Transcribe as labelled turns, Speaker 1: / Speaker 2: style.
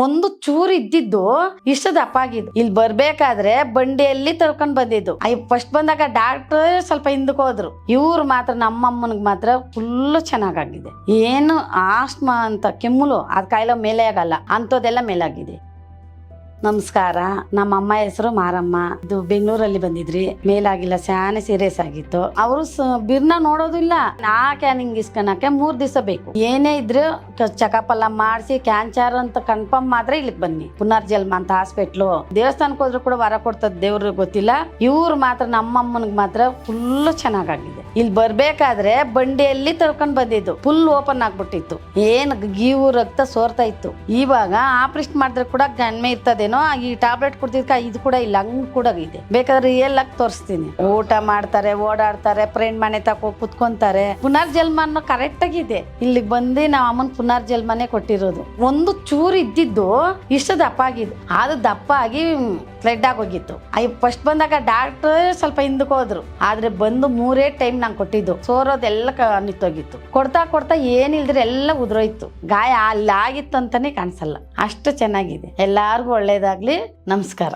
Speaker 1: ಒಂದು ಚೂರು ಇದ್ದಿದ್ದು ಇಷ್ಟದ ದಪ್ಪ ಆಗಿದ್ದು. ಇಲ್ಲಿ ಬರ್ಬೇಕಾದ್ರೆ ಬಂಡಿಯಲ್ಲಿ ತಳ್ಕೊಂಡ್ ಬಂದಿದ್ದು. ಐ ಫಸ್ಟ್ ಬಂದಾಗ ಡಾಕ್ಟರ್ ಸ್ವಲ್ಪ ಹಿಂದಕ್ಕೆ ಹೋದ್ರು. ಇವ್ರು ಮಾತ್ರ, ನಮ್ಮಮ್ಮನಿಗೆ ಮಾತ್ರ ಫುಲ್ ಚೆನ್ನಾಗಾಗಿದೆ. ಏನು ಆಸ್ಮಾ ಅಂತ ಕೆಮ್ಮುಲು, ಅದ್ ಕಾಯಿಲೆ ಮೇಲೆ ಆಗಲ್ಲ. ಅಂಥದ್ದೆಲ್ಲ ಮೇಲಾಗಿದೆ. ನಮಸ್ಕಾರ. ನಮ್ಮ ಅಮ್ಮ ಹೆಸರು ಮಾರಮ್ಮ. ಇದು ಬೆಂಗಳೂರಲ್ಲಿ ಬಂದಿದ್ರಿ. ಮೇಲಾಗಿಲ್ಲ ಸ್ಯಾನೆ ಸೀರಿಯಸ್ ಆಗಿತ್ತು. ಅವರು ಬಿರ್ನ ನೋಡೋದಿಲ್ಲ. ನಾ ಕ್ಯಾನಿಂಗ್ ಇಸ್ಕೊಳಕ್ಕೆ ಮೂರ್ ದಿವಸ ಬೇಕು. ಏನೇ ಇದ್ರು ಚೆಕಪ್ ಎಲ್ಲ ಮಾಡಿಸಿ ಕ್ಯಾನ್ಸರ್ ಅಂತ ಕನ್ಫರ್ಮ್ ಮಾತ್ರ ಇಲ್ಲಿಗೆ ಬನ್ನಿ. ಪುನರ್ಜನ್ಮ ಅಂತ ಹಾಸ್ಪಿಟ್ಲು ದೇವಸ್ಥಾನಕ್ಕೆ ಹೋದ್ರು ಕೂಡ ವರ ಕೊಡ್ತದ ದೇವ್ರಿಗೆ ಗೊತ್ತಿಲ್ಲ. ಇವ್ರು ಮಾತ್ರ ನಮ್ಮಮ್ಮನಿಗೆ ಮಾತ್ರ ಫುಲ್ ಚೆನ್ನಾಗಾಗಿದೆ. ಇಲ್ಲಿ ಬರ್ಬೇಕಾದ್ರೆ ಬಂಡಿಯಲ್ಲಿ ತಳ್ಕೊಂಡ್ ಬಂದಿದ್ದು. ಫುಲ್ ಓಪನ್ ಆಗ್ಬಿಟ್ಟಿತ್ತು. ಏನ್ ಗೀವು, ರಕ್ತ ಸೋರ್ತಾ ಇತ್ತು. ಇವಾಗ ಆಪರೇಷನ್ ಮಾಡಿದ್ರೆ ಕೂಡ ಗಣ್ಮೆ ಇರ್ತದೇನೋ ಈ ಟ್ಯಾಬ್ಲೆಟ್ ಕೊಡ್ತಿದ್ಕ ಇದು ಕೂಡ ಇಲ್ಲ, ಹಂಗ್ ಕೂಡ ಇದೆ ಬೇಕಾದ್ರೆ ರಿಯಲ್ ಆಗಿ ತೋರಿಸ್ತೀನಿ. ಊಟ ಮಾಡ್ತಾರೆ, ಓಡಾಡ್ತಾರೆ ಫ್ರೆಂಡ್ ಮನೆ ತಕೋ ಕುತ್ಕೊಂತಾರೆ. ಪುನರ್ಜನ್ಮ ಅನ್ನೋ ಕರೆಕ್ಟ್ ಆಗಿದೆ. ಇಲ್ಲಿ ಬಂದು ನಾವು ಅಮ್ಮನ್ ಪುನರ್ಜನ್ಮನೆ ಕೊಟ್ಟಿರೋದು. ಒಂದು ಚೂರು ಇದ್ದಿದ್ದು ಇಷ್ಟು ದಪ್ಪ ಆಗಿದ್ದು ಅದು ದಪ್ಪ ಆಗಿ ಫ್ಲೆಡ್ ಆಗೋಗಿತ್ತು. ಅಯ್ಯ ಫಸ್ಟ್ ಬಂದಾಗ ಡಾಕ್ಟರ್ ಸ್ವಲ್ಪ ಹಿಂದಕ್ಕೆ ಹೋದ್ರು. ಆದ್ರೆ ಬಂದು ಮೂರೇ ಟೈಮ್ ನಂಗೆ ಕೊಟ್ಟಿದ್ದು. ಸೋರೋದೆಲ್ಲ ನಿಂತೋಗಿತ್ತು. ಕೊಡ್ತಾ ಕೊಡ್ತಾ ಏನಿಲ್ದ್ರೆ ಎಲ್ಲ ಉದುರೋಯ್ತು. ಗಾಯ ಅಲ್ಲಿ ಆಗಿತ್ತು ಅಂತಾನೆ ಕಾಣಿಸಲ್ಲ. ಅಷ್ಟು ಚೆನ್ನಾಗಿದೆ. ಎಲ್ಲಾರ್ಗು ಒಳ್ಳೇದಾಗ್ಲಿ ನಮಸ್ಕಾರ.